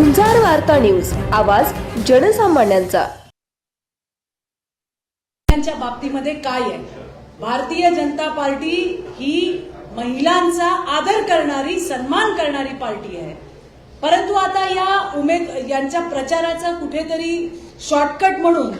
वार्ता न्यूज आवाज जनसामान्यांचा. त्यांच्या बाबतीमध्ये काय आहे? भारतीय जनता पार्टी ही महिलांचा आदर करणारी सन्मान करणारी पार्टी आहे. परंतु आता या उमेद यांच्या प्रचाराचा कुठेतरी शॉर्टकट म्हणून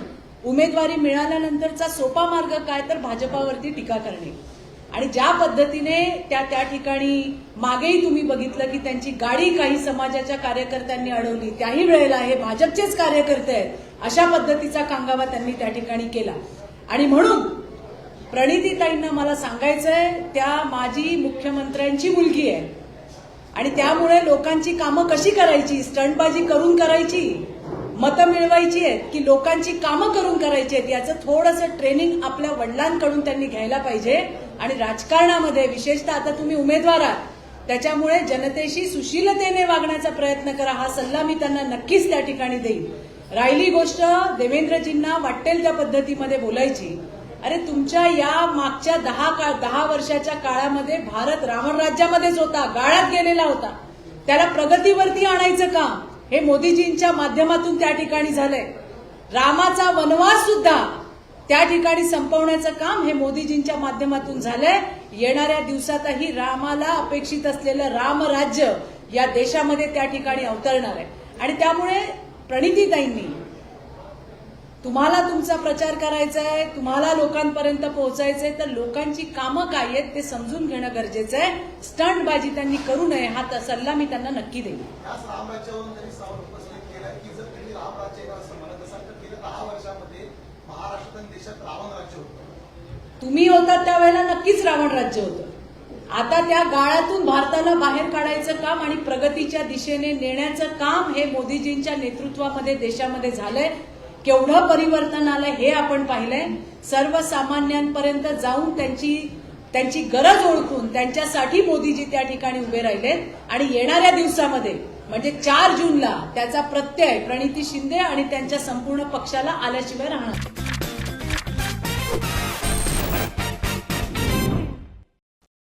उमेदवारी मिळाल्यानंतरचा सोपा मार्ग काय? तर भाजपावरती टीका करणे. आणि ज्या पद्धतीने त्या त्या ठिकाणी मागेही तुम्ही बघितलं की त्यांची गाडी काही समाजाच्या कार्यकर्त्यांनी अडवली त्याही वेळेला हे भाजपचेच कार्यकर्ते आहेत अशा पद्धतीचा कांगावा त्यांनी त्या ठिकाणी केला. आणि म्हणून प्रणितीताईंना मला सांगायचंय त्या माजी मुख्यमंत्र्यांची मुलगी आहे. आणि त्यामुळे लोकांची कामं कशी करायची? स्टंटबाजी करून करायची? मतं मिळवायची आहेत की लोकांची कामं करून करायची आहेत? याचं थोडंसं ट्रेनिंग आपल्या वडिलांकडून त्यांनी घ्यायला पाहिजे. आणि राजकारणामध्ये विशेषतः आता तुम्ही उमेदवार आहात त्याच्यामुळे जनतेशी सुशीलतेने वागण्याचा प्रयत्न करा हा सल्ला मी त्यांना नक्कीच त्या ठिकाणी देईन. राहिली गोष्ट देवेंद्रजींना वाटेल त्या पद्धतीमध्ये बोलायची. अरे तुमच्या या मागच्या दहा का दहा वर्षाच्या काळामध्ये भारत रावणराज्यामध्येच होता गाळात गेलेला होता. त्याला प्रगतीवरती आणायचं काम हे मोदीजींच्या माध्यमातून त्या ठिकाणी झालंय. रामाचा वनवास सुद्धा त्या ठिकाणी संपवण्याचं काम हे मोदीजींच्या माध्यमातून झालंय. येणाऱ्या दिवसातही रामाला अपेक्षित असलेलं रामराज्य या देशामध्ये त्या ठिकाणी अवतरणार आहे. आणि त्यामुळे प्रणितीताईंनी तुम्हाला तुमचा प्रचार करायचा आहे तुम्हाला लोकांपर्यंत पोहोचायचंय तर लोकांची कामं काय आहेत ते समजून घेणं गरजेचं आहे. स्टंटबाजी त्यांनी करू नये हा सल्ला मी त्यांना नक्की देईन याच रामराज्यावरून त्यांनी सवाल उपस्थित केला की जर तुम्ही रामराज्य आहे असं म्हणत असाल तर गेल्या दहा वर्षामध्ये महाराष्ट्रात आणि देशात रावण राज्य होतं तुम्ही होता त्यावेळेला नक्कीच रावण राज्य होतं. आता त्या गाळातून भारताला बाहेर काढायचं काम आणि प्रगतीच्या दिशेने नेण्याचं काम हे मोदीजींच्या नेतृत्वामध्ये देशामध्ये झालंय. केवढं परिवर्तन आलंय हे आपण पाहिलंय. सर्वसामान्यांपर्यंत जाऊन त्यांची त्यांची गरज ओळखून त्यांच्यासाठी मोदीजी त्या ठिकाणी उभे राहिलेत. आणि येणाऱ्या दिवसामध्ये म्हणजे चार जूनला त्याचा प्रत्यय प्रणिती शिंदे आणि त्यांच्या संपूर्ण पक्षाला आल्याशिवाय राहणार.